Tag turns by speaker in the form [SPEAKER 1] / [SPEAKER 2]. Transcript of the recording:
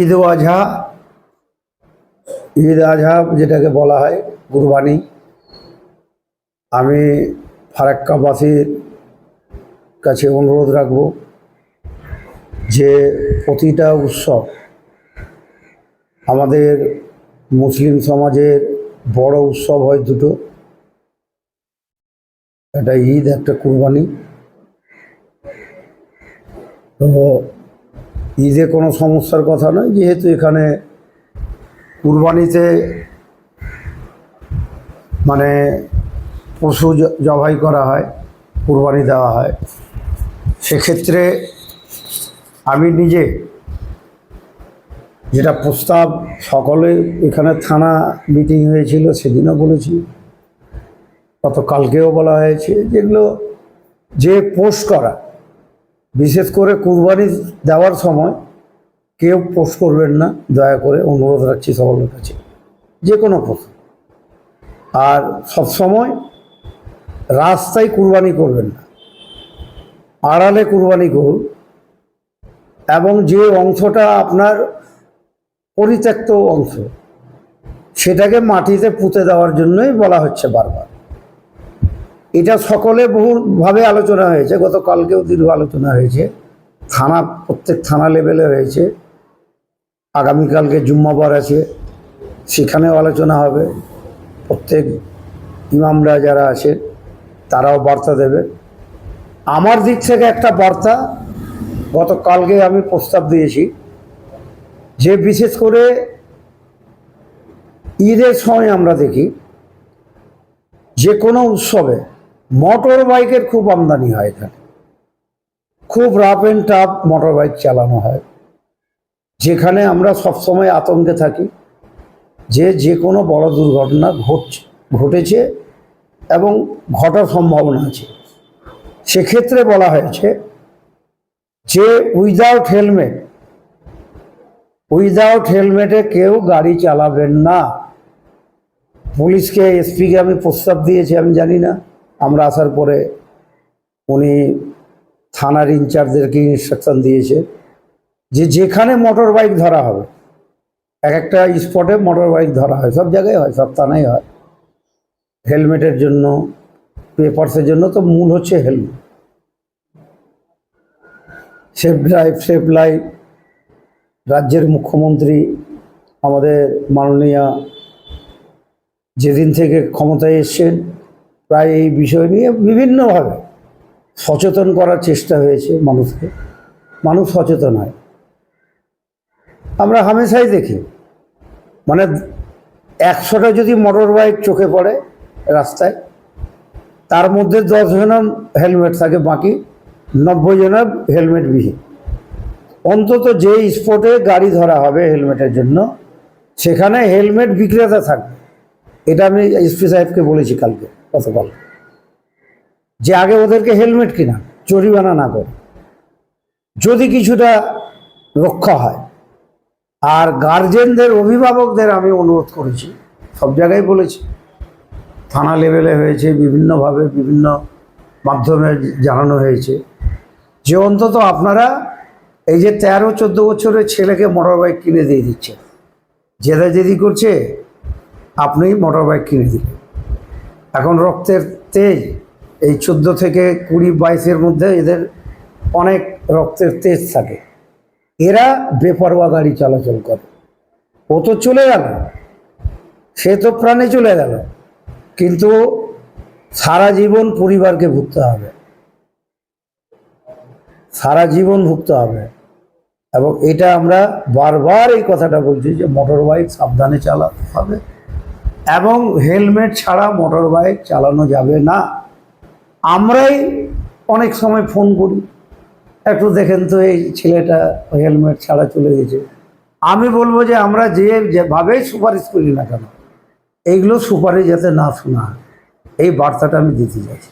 [SPEAKER 1] ঈদ আজহা ঈদ আজহা যেটাকে বলা হয়, কুরবানি। আমি ফারাক্কাবাসীর কাছে অনুরোধ রাখব যে প্রতিটা উৎসব আমাদের মুসলিম সমাজের বড় উৎসব হয় দুটো। একটা ঈদ, একটা কুরবানি। তো ঈদে কোনো সমস্যার কথা নয়, যেহেতু এখানে কুরবানিতে মানে পশু জবাই করা হয়, কুরবানি দেওয়া হয়। সেক্ষেত্রে আমি নিজে যেটা প্রস্তাব সকলে, এখানে থানা মিটিং হয়েছিল, সেদিনও বলেছি। গত কালকেও বলা হয়েছে, যেগুলো যে পোস্ট করা বিশেষ করে কুরবানি দেওয়ার সময় কেউ পোস্ট করবেন না, দয়া করে অনুরোধ রাখছি সকলের কাছে। যে কোনো পোস্ট আর সবসময় রাস্তায় কুরবানি করবেন না। আড়ালে কুরবানি করুন এবং যে অংশটা আপনার পরিত্যক্ত অংশ, সেটাকে মাটিতে পুঁতে দেওয়ার জন্যই বলা হচ্ছে বারবার। এটা সকলে বহুভাবে আলোচনা হয়েছে, গতকালকেও দীর্ঘ আলোচনা হয়েছে। থানা, প্রত্যেক থানা লেভেলে হয়েছে। আগামীকালকে জুম্মাবার আছে, সেখানেও আলোচনা হবে। প্রত্যেক ইমামরা যারা আছে, তারাও বার্তা দেবে। আমার দিক থেকে একটা বার্তা, গতকালকে আমি প্রস্তাব দিয়েছি যে বিশেষ করে ঈদের সময় আমরা দেখি, যে কোনো উৎসবে মোটর বাইকের খুব আমদানি হয় এখানে। খুব rough and tough motor bike চালানো হয়। যেখানে আমরা সবসময় আতঙ্কে থাকি যে যে কোনো বড় দুর্ঘটনা ঘটছে, ঘটেছে এবং ঘটার সম্ভাবনা আছে। সেক্ষেত্রে বলা হয়েছে যে উইদাউট হেলমেট উইদাউট হেলমেটে কেউ গাড়ি চালাবেন না। পুলিশকে, এসপিকে আমি প্রস্তাব দিয়েছি, আমি জানি না। আমরা আসার পরে উনি থানার ইনচার্জদেরকে ইনস্ট্রাকশন দিয়েছে যে যেখানে মোটর বাইক ধরা হবে, এক একটা স্পটে মোটর বাইক ধরা হয়, সব জায়গায় হয়, সব থানায় হয়। হেলমেটের জন্য পেপারসের জন্য তো মূল হচ্ছে helmet. Safe drive safe life রাজ্যের মুখ্যমন্ত্রী আমাদের মাননীয় যেদিন থেকে ক্ষমতায় এসছেন প্রায় এই বিষয় নিয়ে বিভিন্নভাবে সচেতন করার চেষ্টা হয়েছে মানুষকে। মানুষ সচেতন হয়। আমরা হামেশাই দেখি মানে একশোটা যদি মোটর বাইক চোখে পড়ে রাস্তায়, তার মধ্যে দশ জনের হেলমেট থাকে, বাকি নব্বই জনের হেলমেট বিহীন। অন্তত যে স্পটে গাড়ি ধরা হবে হেলমেটের জন্য, সেখানে হেলমেট বিক্রেতা থাকবে। এটা আমি এসপি সাহেবকে বলেছি কালকে গতকাল, যে আগে ওদেরকে হেলমেট কিনা, জরিমানা না করে। যদি কিছুটা রক্ষা হয়, আর গার্জেনদের, অভিভাবকদের আমি অনুরোধ করেছি, সব জায়গায় বলেছি। থানা লেভেলে হয়েছে, বিভিন্নভাবে বিভিন্ন মাধ্যমে জানানো হয়েছে, যে অন্তত আপনারা এই যে তেরো, চোদ্দ বছরের ছেলেকে মোটর বাইক কিনে দিয়ে দিচ্ছে জেদা জেদি করছে আপনি মোটর বাইক কিনে দিলেন। এখন রক্তের তেজ, এই চোদ্দ থেকে কুড়ি বাইশের মধ্যে এদের অনেক রক্তের তেজ থাকে। এরা বেপরোয়া গাড়ি চলাচল করে। ও তো চলে গেল। সে তো প্রাণে চলে গেল। কিন্তু সারা জীবন পরিবারকে ভুগতে হবে। সারা জীবন ভুগতে হবে। এবং এটা আমরা বারবার এই কথাটা বলছি যে মোটর বাইক সাবধানে চালাতে হবে। এবং হেলমেট ছাড়া মোটর বাইক চালানো যাবে না। আমরাই অনেক সময় ফোন করি, একটু দেখেন তো এই ছেলেটা হেলমেট ছাড়া চলে গেছে। আমি বলব যে আমরা যে যেভাবেই সুপারিশ করি না কেন এইগুলো সুপারিশ যাতে না শোনা এই বার্তাটা আমি দিতে চাইছি।